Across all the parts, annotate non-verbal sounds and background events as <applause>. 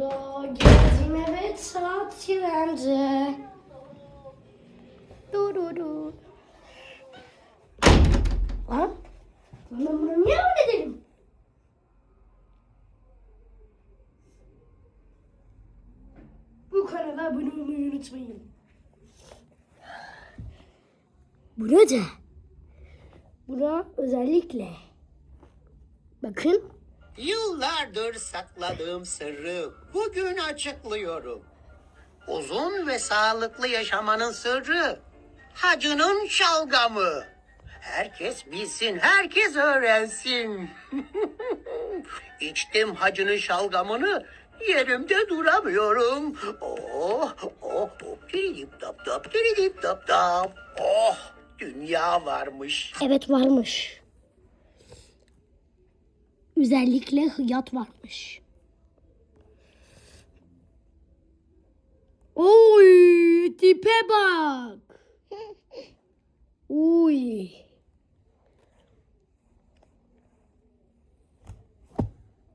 Yolda gezdim evet saat trende. Du du du. Lan? Ben bunu niye öyle? Bu kanala abone olmayı unutmayın. Bu ne de? Buna özellikle bakın Yıllardır sakladığım sırrı bugün açıklıyorum. Uzun ve sağlıklı yaşamanın sırrı hacının şalgamı. Herkes bilsin, herkes öğrensin. <laughs> İçtim hacının şalgamını, yerimde duramıyorum. Oh, oh, oh, tiridip tap tap, tiridip tap tap. Oh, dünya varmış. Evet varmış. Özellikle hıyat varmış. Oy tipe bak. Uy.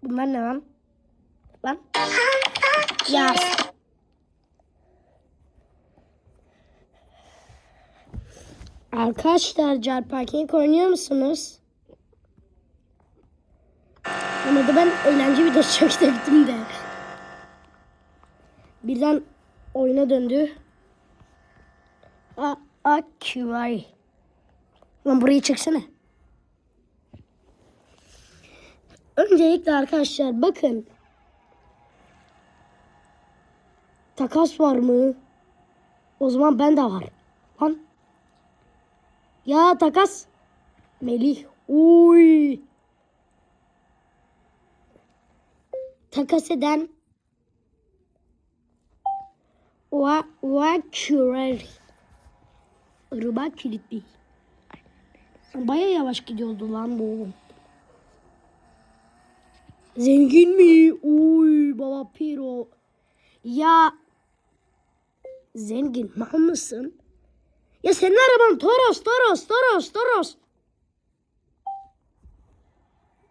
Bunlar ne lan? Lan. Ya. Arkadaşlar Jar Parking oynuyor musunuz? Ama da ben eğlence videosu çekecektim de. Birden oyuna döndü. A Aküvay. Lan burayı çeksene. Öncelikle arkadaşlar bakın. Takas var mı? O zaman ben de var. Lan. Ya takas. Melih. Uy. Takas eden Wa Wakurari. Irmak kilitli. Baya yavaş gidiyordu lan bu. Zengin mi? Uy baba piro. Ya zengin mal mısın? Ya senin araban Toros, Toros, Toros, Toros.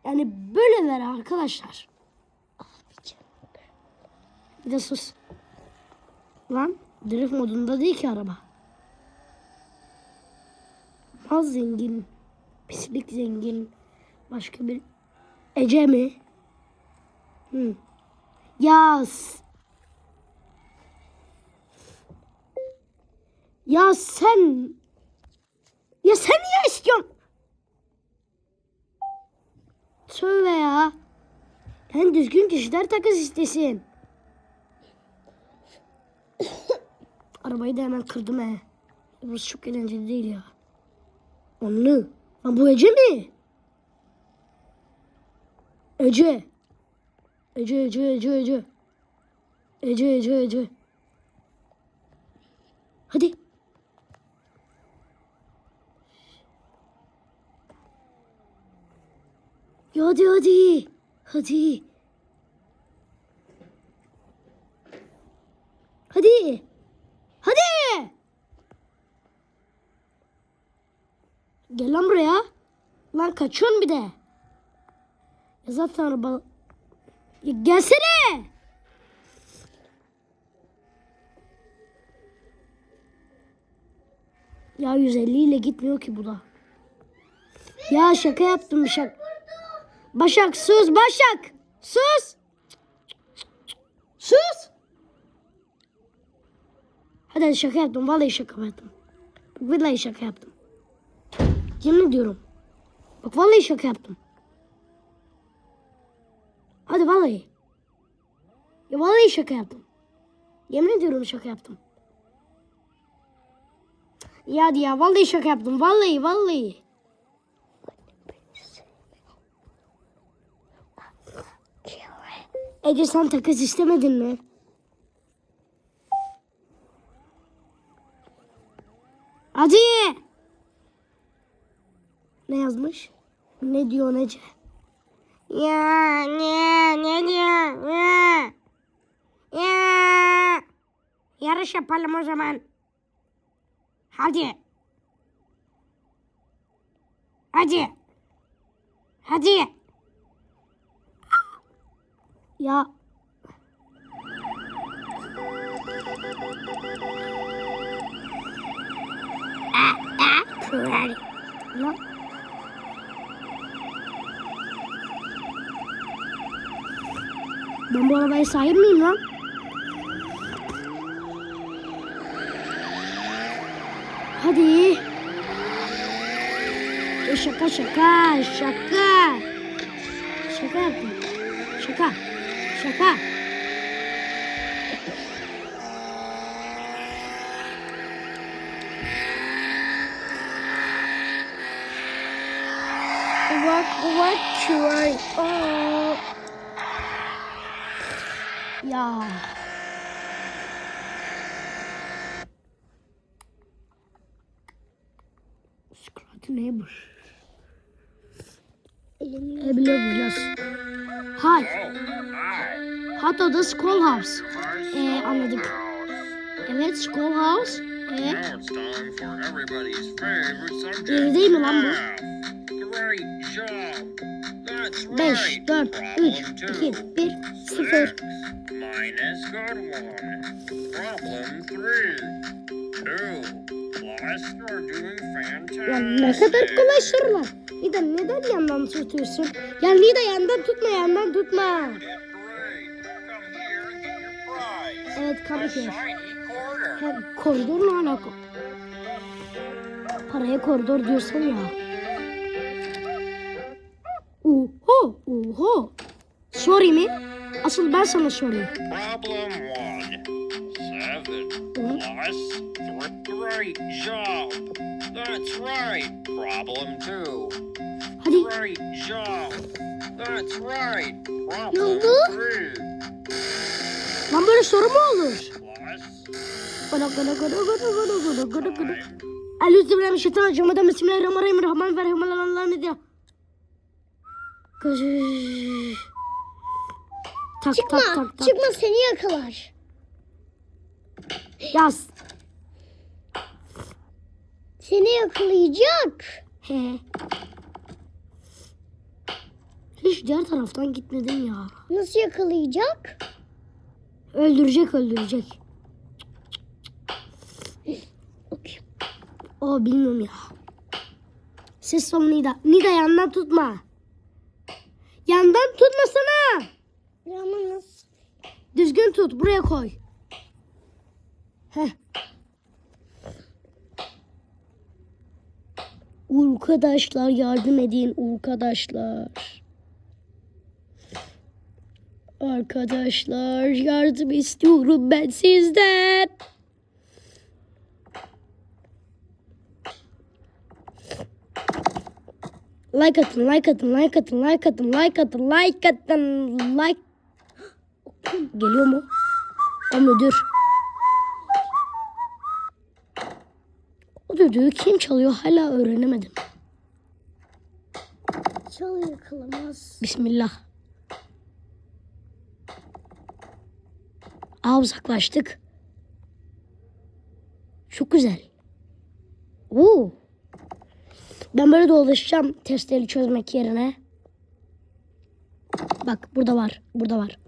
Yani böyleler arkadaşlar. Bir de sus. Lan drift modunda değil ki araba. Mal zengin. Pislik zengin. Başka bir... Ece mi? Hı. Yaz. Ya sen... Ya sen niye istiyorsun? Söyle ya. Yani düzgün kişiler takas istesin. Arabayı da hemen kırdım he. Burası çok eğlenceli değil ya. Onu. Lan bu Ece mi? Ece. Ece, Ece, Ece, Ece. Ece, Ece, Ece. Hadi. Ya hadi. Hadi. Hadi. Hadi. Gel lan buraya. Lan kaçıyorsun bir de. Ya zaten araba... Ya gelsene. Ya 150 ile gitmiyor ki bu da. Ya şaka yaptım Başak. Başak sus Başak. Sus. Sus. Hadi şaka yaptım. Vallahi şaka yaptım. Vallahi şaka yaptım. Yemin ediyorum. Bak vallahi şaka yaptım. Hadi vallahi. Ya vallahi şaka yaptım. Yemin ediyorum şaka yaptım. Ya hadi ya vallahi şaka yaptım. Vallahi vallahi. Ece sen takas istemedin mi? ne yazmış? Ne diyor nece? Ya ne ne diyor? Ya. ya. Yarış yapalım o zaman. Hadi. Hadi. Hadi. Ya. Aa, aa, kral. Lan. Ben bu arabaya sahip miyim lan? Hadi. E şaka şaka şaka. Şaka yaptım. Şaka. Şaka. What what try? Oh. Ya. Scratch neighbor. E biliyoruz. Hi. Hot Dog'da Schoolhouse. Ee, anladık. Evet Schoolhouse. Ee. Yeri değil mi lan bu? math. Great job. That's 5, right. 4, 3, Problem two. 2, 1, 0. Minus good one. Problem three. Two. Plus you're doing fantastic. Ya ne kadar kolay sorular. Nida neden yandan tutuyorsun? Ya Nida yandan tutma yandan tutma. Evet quarter. Ya koridor ne alaka? Paraya koridor diyorsan ya. Oho oho. Sorry mi? Asıl ben sana sorayım. Problem one. Seven plus three. Job. That's right. Problem two. Hadi Great job. That's right. Ne Problem oldu? three. lan böyle soru mu olur? Plus Gıdı gıdı gıdı gıdı gıdı gıdı gıdı gıdı. five. Euzubillahimineşşeytanirracim. Bismillahirrahmanirrahim. Rahman ve Rahim. Allah'ın ne diyor? Tak Çıkma, tak tak tak. çıkma seni yakalar. Yaz. Seni yakalayacak. He. Hiç diğer taraftan gitmedim ya. Nasıl yakalayacak? Öldürecek öldürecek. O bilmiyorum ya. Ses son Nida. Nida yandan tutma. Yandan tutmasana. Ya Ama nasıl? Düzgün tut. Buraya koy. Heh. Arkadaşlar yardım edin arkadaşlar. Arkadaşlar yardım istiyorum ben sizden. Like atın, like atın, like atın, like atın, like atın, like atın, like. Geliyor mu? O müdür. O düdüğü kim çalıyor hala öğrenemedim. Çal yakalamaz. Bismillah. Aa uzaklaştık. Çok güzel. Oo. Ben böyle dolaşacağım testleri çözmek yerine. Bak burada var. Burada var.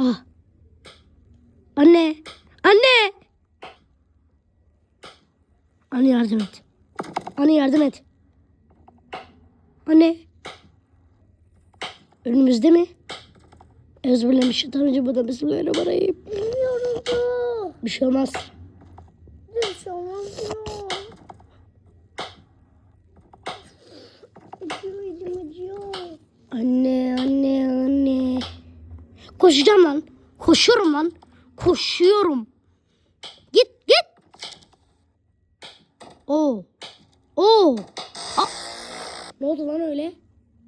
Ah. Anne. Anne. Anne yardım et. Anne yardım et. Anne. Önümüzde mi? Ezberlemişim. Bu Bismillahirrahmanirrahim. Bilmiyorum da. Bir şey olmaz. Bir şey olmaz ya. Acıyor elim acıyor. Anne, anne, anne. Koşacağım lan. Koşuyorum lan. Koşuyorum. Git, git. Oo. Oo. Aa. Ne oldu lan öyle?